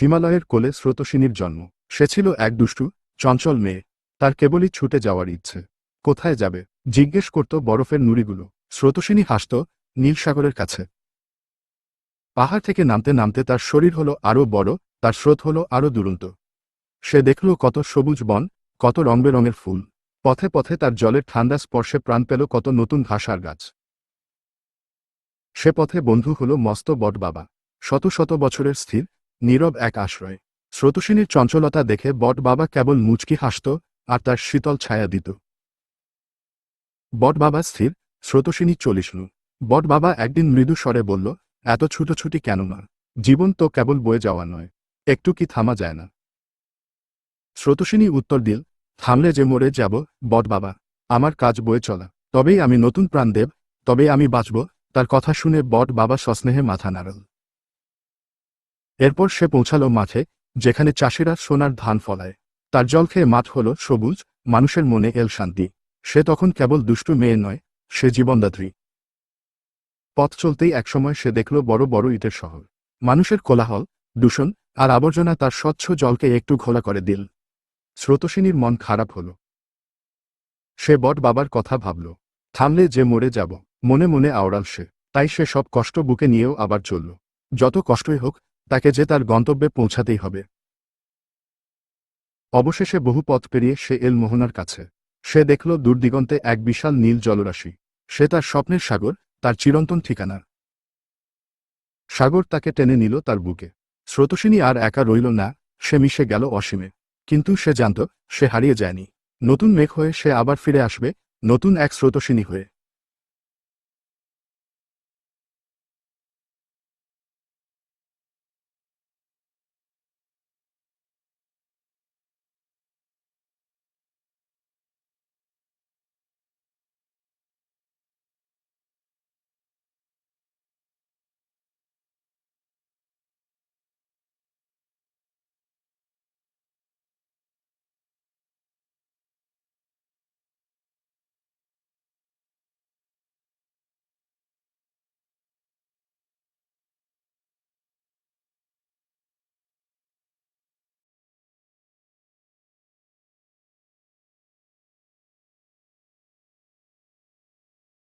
হিমালয়ের কোলে স্রোতসিনীর জন্ম। সে ছিল এক দুষ্টু, চঞ্চল মেয়ে। তার কেবলই ছুটে যাওয়ার ইচ্ছে। কোথায় যাবে? জিজ্ঞেস করত বরফের নুড়িগুলো। স্রোতসিনী হাসত নীলসাগরের কাছে। পাহাড় থেকে নামতে নামতে তার শরীর হলো আরও বড়, তার স্রোত হলো আরও দুরন্ত। সে দেখল কত সবুজ বন, কত রংবেরঙের ফুল। পথে পথে তার জলের ঠান্ডা স্পর্শে প্রাণ পেল কত নতুন ঘাসার গাছ। সে পথে বন্ধু হল মস্ত বট বাবা শত শত বছরের স্থির নীরব এক আশ্রয়। স্রোতসিনীর চঞ্চলতা দেখে বট বাবা কেবল মুচকি হাসত আর তার শীতল ছায়া দিত। বট বাবা স্থির, স্রোতসিনী চলিসনু বট বাবা একদিন মৃদু স্বরে বলল, এত ছুটোছুটি কেন না জীবন তো কেবল বয়ে যাওয়া নয়। একটু কি থামা যায় না? স্রোতসিনী উত্তর দিল, থামলে যে মরে যাব, বট বাবা, আমার কাজ বয়ে চলা। তবেই আমি নতুন প্রাণ দেব তবেই আমি বাঁচব। তার কথা শুনে বট বাবা সস্নেহে মাথা নাড়ল। এরপর সে পৌঁছালো মাঠে, যেখানে চাষিরা সোনার ধান ফলায়। তার জল খেয়ে মাঠ হল সবুজ, মানুষের মনে এল শান্তি। সে তখন কেবল দুষ্টু মেয়ে নয়, সে জীবনদাত্রী। পথ চলতেই একসময় সে দেখল বড় বড় ইটের শহর। মানুষের কোলাহল, দূষণ আর আবর্জনা তার স্বচ্ছ জলকে একটু ঘোলা করে দিল। স্রোতসিনীর মন খারাপ হল। সে বট বাবার কথা ভাবল। থামলে যে মরে যাব, মনে মনে আওড়াল সে। তাই সে সব কষ্ট বুকে নিয়েও আবার চলল। যত কষ্টই হোক তাকে যে তার গন্তব্যে পৌঁছাতেই হবে। অবশেষে বহু পথ পেরিয়ে সে এল মোহনার কাছে। সে দেখল দূরদিগন্তে এক বিশাল নীল জলরাশি। সে তার স্বপ্নের সাগর, তার চিরন্তন ঠিকানা সাগর তাকে টেনে নিল তার বুকে। স্রোতসিনী আর একা রইল না, সে মিশে গেল অসীমে। কিন্তু সে জানত, সে হারিয়ে যায়নি। নতুন মেঘ হয়ে সে আবার ফিরে আসবে, নতুন এক স্রোতসিনী হয়ে।